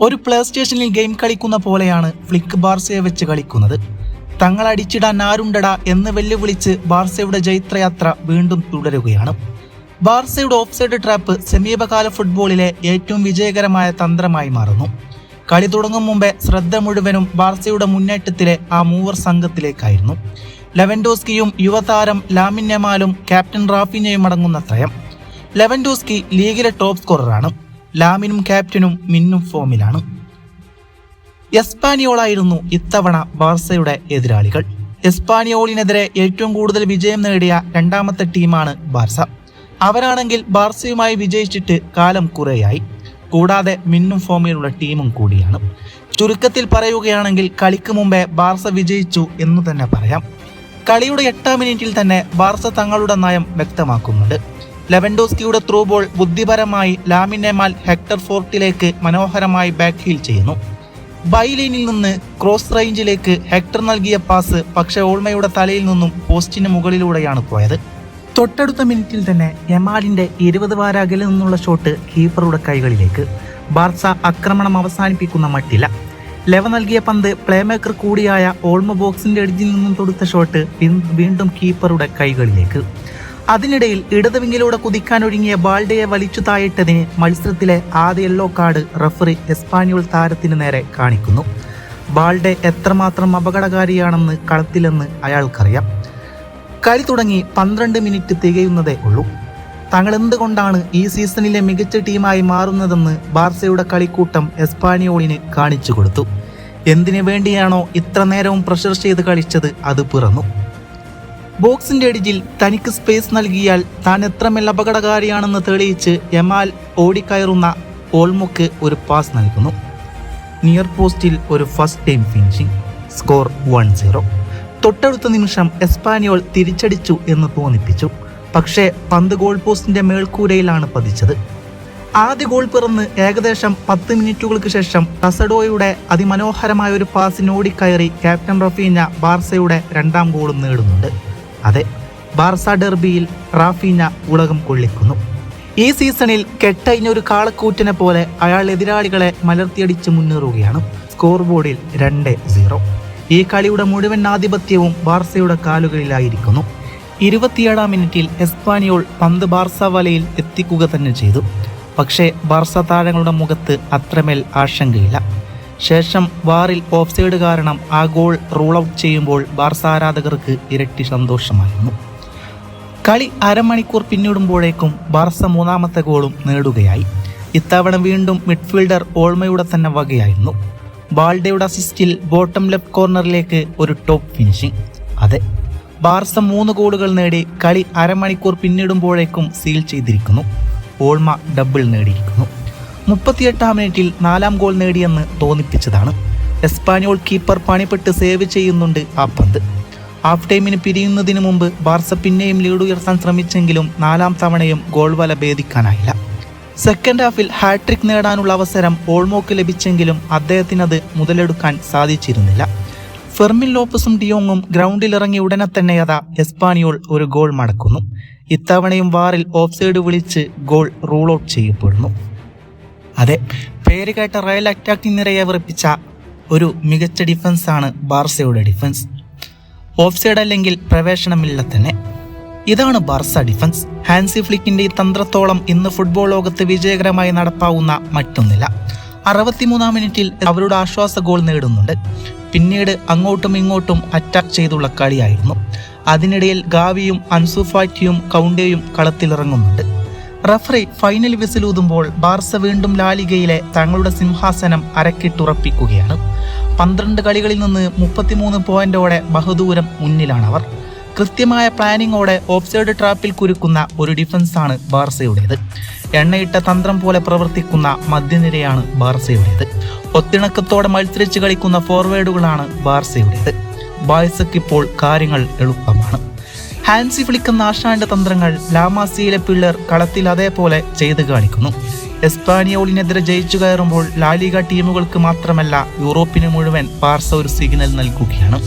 ഒരു പ്ലേ സ്റ്റേഷനിൽ ഗെയിം കളിക്കുന്ന പോലെയാണ് ഫ്ലിക്ക് ബാർസയെ വെച്ച് കളിക്കുന്നത്. തങ്ങൾ അടിച്ചിടാൻ ആരുണ്ടടാ എന്ന് വെല്ലുവിളിച്ച് ബാർസയുടെ ജൈത്രയാത്ര വീണ്ടും തുടരുകയാണ്. ബാർസയുടെ ഓഫ്സൈഡ് ട്രാപ്പ് സമീപകാല ഫുട്ബോളിലെ ഏറ്റവും വിജയകരമായ തന്ത്രമായി മാറുന്നു. കളി തുടങ്ങും മുമ്പേ ശ്രദ്ധ മുഴുവനും ബാർസയുടെ മുന്നേറ്റത്തിലെ ആ മൂവർ സംഘത്തിലേക്കായിരുന്നു. ലെവൻഡോസ്കിയും യുവതാരം ലാമിൻ യമാലും ക്യാപ്റ്റൻ റാഫിനയും അടങ്ങുന്ന ത്രയം. ലെവൻഡോസ്കി ലീഗിലെ ടോപ്പ് സ്കോററാണ് ലാമിനും ക്യാപ്റ്റനും മിന്നും ഫോമിലാണ്. എസ്പാനിയോളായിരുന്നു ഇത്തവണ ബാർസയുടെ എതിരാളികൾ. എസ്പാനിയോളിനെതിരെ ഏറ്റവും കൂടുതൽ വിജയം നേടിയ രണ്ടാമത്തെ ടീമാണ് ബാർസ. അവരാണെങ്കിൽ ബാർസയുമായി വിജയിച്ചിട്ട് കാലം കുറേയായി. കൂടാതെ മിന്നും ഫോമിലുള്ള ടീമും കൂടിയാണ്. ചുരുക്കത്തിൽ പറയുകയാണെങ്കിൽ കളിക്ക് മുമ്പേ ബാർസ വിജയിച്ചു എന്ന് തന്നെ പറയാം. കളിയുടെ എട്ടാം മിനിറ്റിൽ തന്നെ ബാർസ തങ്ങളുടെ നയം വ്യക്തമാക്കുന്നുണ്ട്. ലെവൻഡോസ്കിയുടെ ത്രൂ ബോൾ ബുദ്ധിപരമായി ലാമിനെമാൽ ഹെക്ടർ ഫോർട്ടിലേക്ക് മനോഹരമായി ബാക്ക് ഹീൽ ചെയ്യുന്നു. ബൈലൈനിൽ നിന്ന് ക്രോസ് റേഞ്ചിലേക്ക് ഹെക്ടർ നൽകിയ പാസ് പക്ഷേ ഓൾമയുടെ തലയിൽ നിന്നും പോസ്റ്റിന് മുകളിലൂടെയാണ് പോയത്. തൊട്ടടുത്ത മിനിറ്റിൽ തന്നെ യമാലിന്റെ ഇരുപത് വാര അകലിൽ നിന്നുള്ള ഷോട്ട് കീപ്പറുടെ കൈകളിലേക്ക്. ബാർസ ആക്രമണം അവസാനിപ്പിക്കുന്ന മട്ടില്ല. ലെവ നൽകിയ പന്ത് പ്ലേമേക്കർ കൂടിയായ ഓൾമ ബോക്സിന്റെ എഡ്ജിൽ നിന്നും തൊടുത്ത ഷോട്ട് വീണ്ടും കീപ്പറുടെ കൈകളിലേക്ക്. അതിനിടയിൽ ഇടതുവിങ്ങിലൂടെ കുതിക്കാൻ ഒരുങ്ങിയ ബാൾഡയെ വലിച്ചു താഴിട്ടതിന് മത്സരത്തിലെ ആദ്യ യെല്ലോ കാർഡ് റഫറി എസ്പാനിയോൾ താരത്തിന് നേരെ കാണിക്കുന്നു. ബാൾഡെ എത്രമാത്രം അപകടകാരിയാണെന്ന് കളത്തിലെന്ന് അയാൾക്കറിയാം. കളി തുടങ്ങി പന്ത്രണ്ട് മിനിറ്റ് തികയുന്നതേ ഉള്ളൂ. തങ്ങൾ എന്തുകൊണ്ടാണ് ഈ സീസണിലെ മികച്ച ടീമായി മാറുന്നതെന്ന് ബാർസയുടെ കളിക്കൂട്ടം എസ്പാനിയോളിന് കാണിച്ചു കൊടുത്തു. എന്തിനു വേണ്ടിയാണോ ഇത്ര നേരവും പ്രഷർ ചെയ്ത് കളിച്ചത് അത് പിറന്നു. ബോക്സിന്റെ അടിയിൽ തനിക്ക് സ്പേസ് നൽകിയാൽ താൻ എത്രമേൽ അപകടകാരിയാണെന്ന് തെളിയിച്ച് യമാൽ ഓടിക്കയറുന്ന ഓൾമുക്ക് ഒരു പാസ് നൽകുന്നു. നിയർ പോസ്റ്റിൽ ഒരു first time finishing score one zero തൊട്ടടുത്ത നിമിഷം എസ്പാനിയോൾ തിരിച്ചടിച്ചു എന്ന് തോന്നിപ്പിച്ചു. പക്ഷേ പന്ത് ഗോൾ പോസ്റ്റിന്റെ മേൽക്കൂരയിലാണ് പതിച്ചത്. ആദ്യ ഗോൾ പിറന്ന് ഏകദേശം പത്ത് മിനിറ്റുകൾക്ക് ശേഷം റസഡോയുടെ അതിമനോഹരമായ ഒരു പാസിനോടിക്കയറി ക്യാപ്റ്റൻ റഫീന ബാർസയുടെ രണ്ടാം ഗോളും നേടുന്നുണ്ട്. അതെ ബാർസ ഡെർബിയിൽ റാഫീന ഉലകം കൊള്ളിക്കുന്നു. ഈ സീസണിൽ കെട്ടയിഞ്ഞ ഒരു കാളക്കൂറ്റിനെ പോലെ അയാൾ എതിരാളികളെ മലർത്തിയടിച്ച് മുന്നേറുകയാണ്. സ്കോർ ബോർഡിൽ രണ്ട് സീറോ. ഈ കളിയുടെ മുഴുവൻ ആധിപത്യവും ബാർസയുടെ കാലുകളിലായിരിക്കുന്നു. ഇരുപത്തിയേഴാം മിനിറ്റിൽ എസ്പാനിയോൾ പന്ത് ബാർസ വലയിൽ എത്തിക്കുക തന്നെ ചെയ്തു. പക്ഷേ ബാർസ താരങ്ങളുടെ മുഖത്ത് അത്രമേൽ ആശങ്കയില്ല. ശേഷം വാറിൽ ഓഫ്സൈഡ് കാരണം ആ ഗോൾ റൂൾ ഔട്ട് ചെയ്യുമ്പോൾ ബാർസ ആരാധകർക്ക് ഇരട്ടി സന്തോഷമായിരുന്നു. കളി അരമണിക്കൂർ പിന്നിടുമ്പോഴേക്കും ബാർസ മൂന്നാമത്തെ ഗോളും നേടുകയായി. ഇത്തവണ വീണ്ടും മിഡ്ഫീൽഡർ ഓൾമയുടെ തന്നെ വകയായിരുന്നു. ബാൾഡയുടെ അസിസ്റ്റിൽ ബോട്ടം ലെഫ്റ്റ് കോർണറിലേക്ക് ഒരു ടോപ്പ് ഫിനിഷിംഗ്. അതെ ബാർസ മൂന്ന് ഗോളുകൾ നേടി കളി അരമണിക്കൂർ പിന്നിടുമ്പോഴേക്കും സീൽ ചെയ്തിരിക്കുന്നു. ഓൾമ ഡബിൾ നേടിയിരിക്കുന്നു. മുപ്പത്തിയെട്ടാം മിനിറ്റിൽ നാലാം ഗോൾ നേടിയെന്ന് തോന്നിപ്പിച്ചതാണ്. എസ്പാനിയോൾ കീപ്പർ പണിപ്പെട്ട് സേവ് ചെയ്യുന്നുണ്ട് ആ പന്ത്. ഹാഫ് ടൈമിന് പിരിയുന്നതിന് മുമ്പ് ബാർസ പിന്നെയും ലീഡ് ഉയർത്താൻ ശ്രമിച്ചെങ്കിലും നാലാം തവണയും ഗോൾ വല ഭേദിക്കാനായില്ല. സെക്കൻഡ് ഹാഫിൽ ഹാട്രിക് നേടാനുള്ള അവസരം ഓൾമോക്ക് ലഭിച്ചെങ്കിലും അദ്ദേഹത്തിനത് മുതലെടുക്കാൻ സാധിച്ചിരുന്നില്ല. ഫെർമിൻ ലോപ്പസും ഡിയോങ്ങും ഗ്രൗണ്ടിലിറങ്ങി ഉടനെ തന്നെ അതാ എസ്പാനിയോൾ ഒരു ഗോൾ മടക്കുന്നു. ഇത്തവണയും വാറിൽ ഓഫ് സൈഡ് വിളിച്ച് ഗോൾ റൂൾ ഔട്ട് ചെയ്യപ്പെടുന്നു. അതെ പേര് കേട്ട റയൽ അറ്റാക്കിംഗ് നിരയെ വിറപ്പിച്ച ഒരു മികച്ച ഡിഫൻസ് ആണ് ബാർസയുടെ ഡിഫൻസ്. ഓഫ് സൈഡ് അല്ലെങ്കിൽ പ്രവേശനമില്ല തന്നെ. ഇതാണ് ബാർസ ഡിഫൻസ്. ഹാൻസി ഫ്ലിക്കിന്റെ ഈ തന്ത്രത്തോളം ഇന്ന് ഫുട്ബോൾ ലോകത്ത് വിജയകരമായി നടപ്പാവുന്ന മറ്റൊന്നില്ല അറുപത്തിമൂന്നാം മിനിറ്റിൽ അവരുടെ ആശ്വാസ ഗോൾ നേടുന്നുണ്ട്. പിന്നീട് അങ്ങോട്ടും ഇങ്ങോട്ടും അറ്റാക്ക് ചെയ്തുള്ള കളിയായിരുന്നു. അതിനിടയിൽ ഗാവിയും അൻസുഫാറ്റിയും കൗണ്ടയും കളത്തിലിറങ്ങുന്നുണ്ട്. റഫറി ഫൈനൽ വിസിലൂതുമ്പോൾ ബാർസ വീണ്ടും ലാലിഗയിലെ തങ്ങളുടെ സിംഹാസനം അരക്കിട്ടുറപ്പിക്കുകയാണ്. പന്ത്രണ്ട് കളികളിൽ നിന്ന് മുപ്പത്തിമൂന്ന് പോയിന്റോടെ ബഹുദൂരം മുന്നിലാണ് അവർ കൃത്യമായ പ്ലാനിങ്ങോടെ ഓഫ്സൈഡ് ട്രാപ്പിൽ കുരുക്കുന്ന ഒരു ഡിഫൻസാണ് ബാർസയുടേത്. എണ്ണയിട്ട തന്ത്രം പോലെ പ്രവർത്തിക്കുന്ന മധ്യനിരയാണ് ബാർസയുടേത്. ഒത്തിണക്കത്തോടെ മത്സരിച്ച് കളിക്കുന്ന ഫോർവേഡുകളാണ് ബാർസയുടേത്. ബാഴ്സയ്ക്കിപ്പോൾ കാര്യങ്ങൾ എളുപ്പമാണ്. ഹാൻസി ഫ്ലിക്കുന്ന ആശാന്റെ തന്ത്രങ്ങൾ ലാമാസിയിലെ പിള്ളർ കളത്തിൽ അതേപോലെ ചെയ്തു കാണിക്കുന്നു. എസ്പാനിയോളിനെതിരെ ജയിച്ചു കയറുമ്പോൾ ലാലിക ടീമുകൾക്ക് മാത്രമല്ല യൂറോപ്പിന് മുഴുവൻ പാർസ ഒരു സിഗ്നൽ നൽകുകയാണ്.